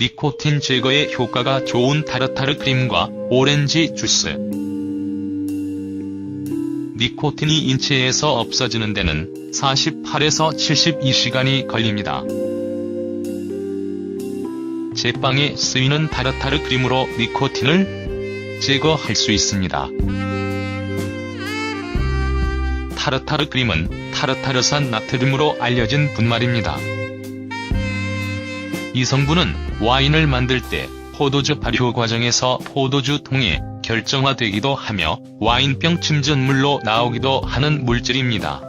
니코틴 제거에 효과가 좋은 타르타르 크림과 오렌지 주스. 니코틴이 인체에서 없어지는 데는 48에서 72시간이 걸립니다. 제빵에 쓰이는 타르타르 크림으로 니코틴을 제거할 수 있습니다. 타르타르 크림은 타르타르산 나트륨으로 알려진 분말입니다. 이 성분은 와인을 만들 때 포도주 발효 과정에서 포도주 통에 결정화되기도 하며 와인병 침전물로 나오기도 하는 물질입니다.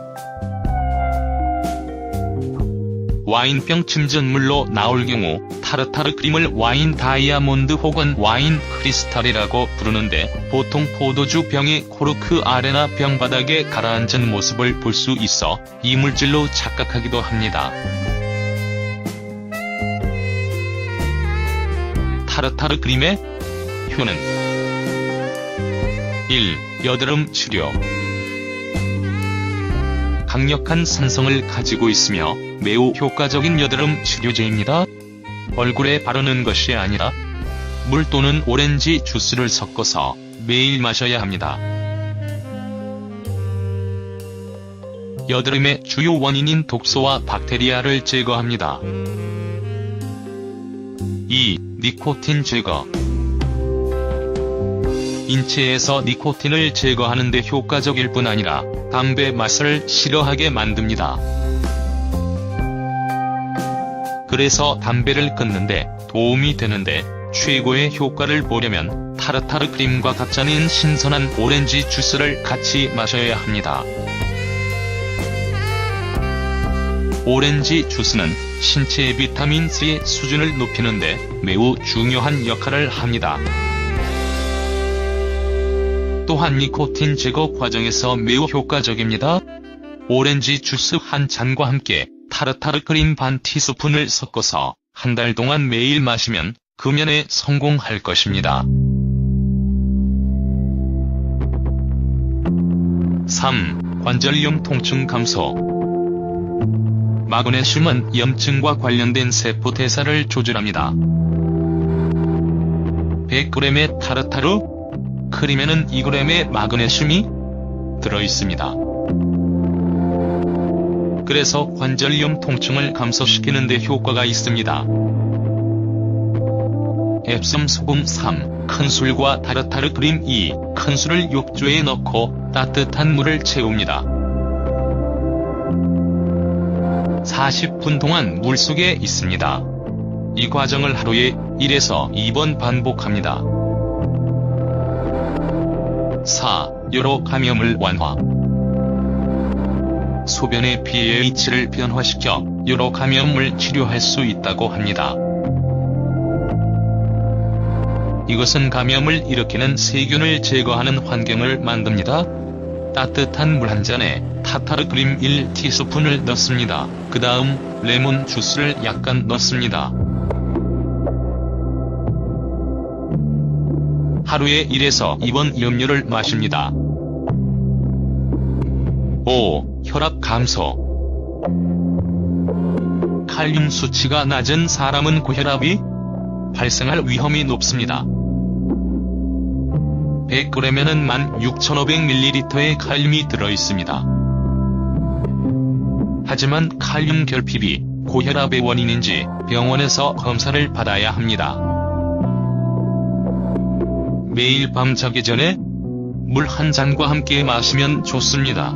와인병 침전물로 나올 경우 타르타르 크림을 와인 다이아몬드 혹은 와인 크리스탈이라고 부르는데 보통 포도주 병의 코르크 아레나 병 바닥에 가라앉은 모습을 볼 수 있어 이 물질로 착각하기도 합니다. 타르타르 크림의 효는 1. 여드름 치료 강력한 산성을 가지고 있으며 매우 효과적인 여드름 치료제입니다. 얼굴에 바르는 것이 아니라 물 또는 오렌지 주스를 섞어서 매일 마셔야 합니다. 여드름의 주요 원인인 독소와 박테리아를 제거합니다. 2. 니코틴 제거 인체에서 니코틴을 제거하는 데 효과적일 뿐 아니라 담배 맛을 싫어하게 만듭니다. 그래서 담배를 끊는데 도움이 되는데 최고의 효과를 보려면 타르타르 크림과 가짜는 신선한 오렌지 주스를 같이 마셔야 합니다. 오렌지 주스는 신체의 비타민C의 수준을 높이는 데 매우 중요한 역할을 합니다. 또한 니코틴 제거 과정에서 매우 효과적입니다. 오렌지 주스 한 잔과 함께 타르타르 크림 반 티스푼을 섞어서 한 달 동안 매일 마시면 금연에 성공할 것입니다. 3. 관절염 통증 감소 마그네슘은 염증과 관련된 세포 대사를 조절합니다. 100g의 타르타르 크림에는 2g의 마그네슘이 들어있습니다. 그래서 관절염 통증을 감소시키는 데 효과가 있습니다. 앱섬 소금 3, 큰술과 타르타르 크림 2, 큰술을 욕조에 넣고 따뜻한 물을 채웁니다. 40분 동안 물속에 있습니다. 이 과정을 하루에 1에서 2번 반복합니다. 4. 요로 감염을 완화 소변의 pH를 변화시켜 요로 감염을 치료할 수 있다고 합니다. 이것은 감염을 일으키는 세균을 제거하는 환경을 만듭니다. 따뜻한 물 한 잔에 타타르 크림 1티스푼을 넣습니다. 그 다음 레몬 주스를 약간 넣습니다. 하루에 1에서 2번 염료를 마십니다. 5. 혈압 감소 칼륨 수치가 낮은 사람은 고혈압이 발생할 위험이 높습니다. 100g에는 16,500ml의 칼륨이 들어있습니다. 하지만 칼륨 결핍이 고혈압의 원인인지 병원에서 검사를 받아야 합니다. 매일 밤 자기 전에 물 한 잔과 함께 마시면 좋습니다.